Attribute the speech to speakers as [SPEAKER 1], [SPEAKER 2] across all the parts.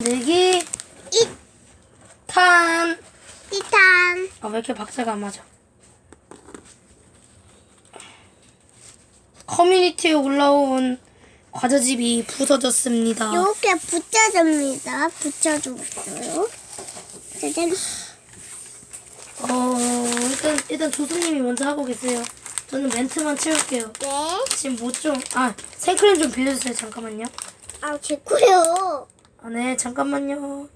[SPEAKER 1] 내기
[SPEAKER 2] 이
[SPEAKER 1] 탄.
[SPEAKER 2] 이탄
[SPEAKER 1] 아, 왜 이렇게 박자가 안 맞아? 커뮤니티에 올라온 과자집이 부서졌습니다.
[SPEAKER 2] 이렇게 붙여줍니다. 붙여줬어요. 짜잔.
[SPEAKER 1] 어, 일단, 일단 조수님이 먼저 하고 계세요. 저는 멘트만 채울게요.
[SPEAKER 2] 네.
[SPEAKER 1] 지금 뭐 좀, 아, 생크림 좀 빌려주세요. 잠깐만요.
[SPEAKER 2] 아, 제 거요.
[SPEAKER 1] 아, 네, 잠깐만요.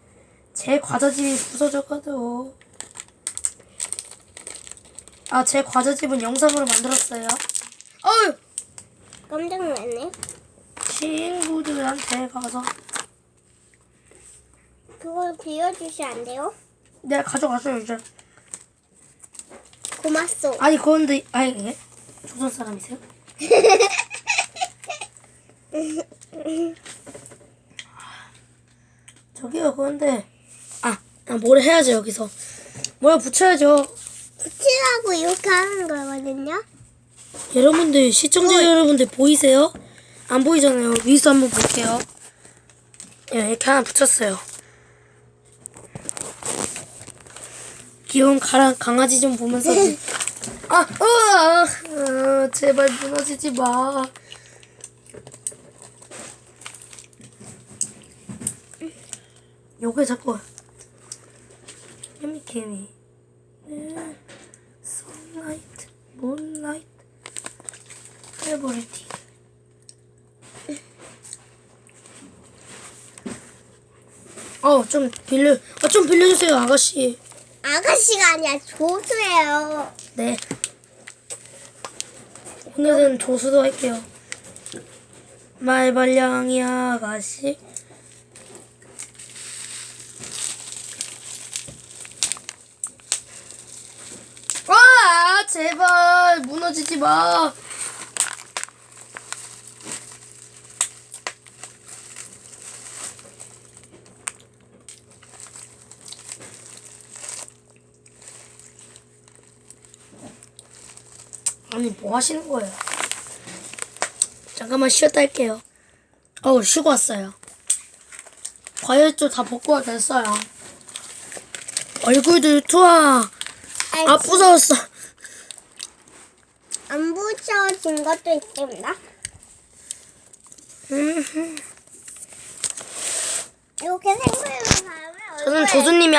[SPEAKER 1] 제 과자집이 부서져가도. 아, 제 과자집은 영상으로 만들었어요. 어휴!
[SPEAKER 2] 깜짝 놀랐네.
[SPEAKER 1] 친구들한테 가서.
[SPEAKER 2] 그걸 빌려주시면 안 돼요?
[SPEAKER 1] 내가 가져갔어요, 이제.
[SPEAKER 2] 고맙소.
[SPEAKER 1] 아니, 그런데, 아니, 예? 조선 사람이세요? 저기요, 그런데. 아, 아, 뭘 해야죠, 여기서. 뭐야, 붙여야죠.
[SPEAKER 2] 붙이라고 이렇게 하는 거거든요.
[SPEAKER 1] 여러분들 시청자 여러분들 보이세요? 안 보이잖아요. 위에서 한번 볼게요. 예, 이렇게 하나 붙였어요. 귀여운 가라, 강아지 좀 보면서 아, 으아, 아, 제발 무너지지 마. 요게 자꾸 케미케미 네. 선라이트 문라이트 페버리티 어좀 빌려 아, 좀 빌려주세요 아가씨.
[SPEAKER 2] 아가씨가 아니라 조수예요.
[SPEAKER 1] 네. 오늘은 조수도 할게요. 말발량이 아가씨 제발 무너지지 마 아니 뭐 하시는 거예요? 잠깐만 쉬었다 할게요. 어우 쉬고 왔어요. 과일도 다 벗고 됐어요. 얼굴도 투하.
[SPEAKER 2] 아
[SPEAKER 1] 부서졌어.
[SPEAKER 2] 안 붙여진 것도 있습니다.
[SPEAKER 1] 음,
[SPEAKER 2] 이렇게 생크림을 바르면
[SPEAKER 1] 저는 조수님이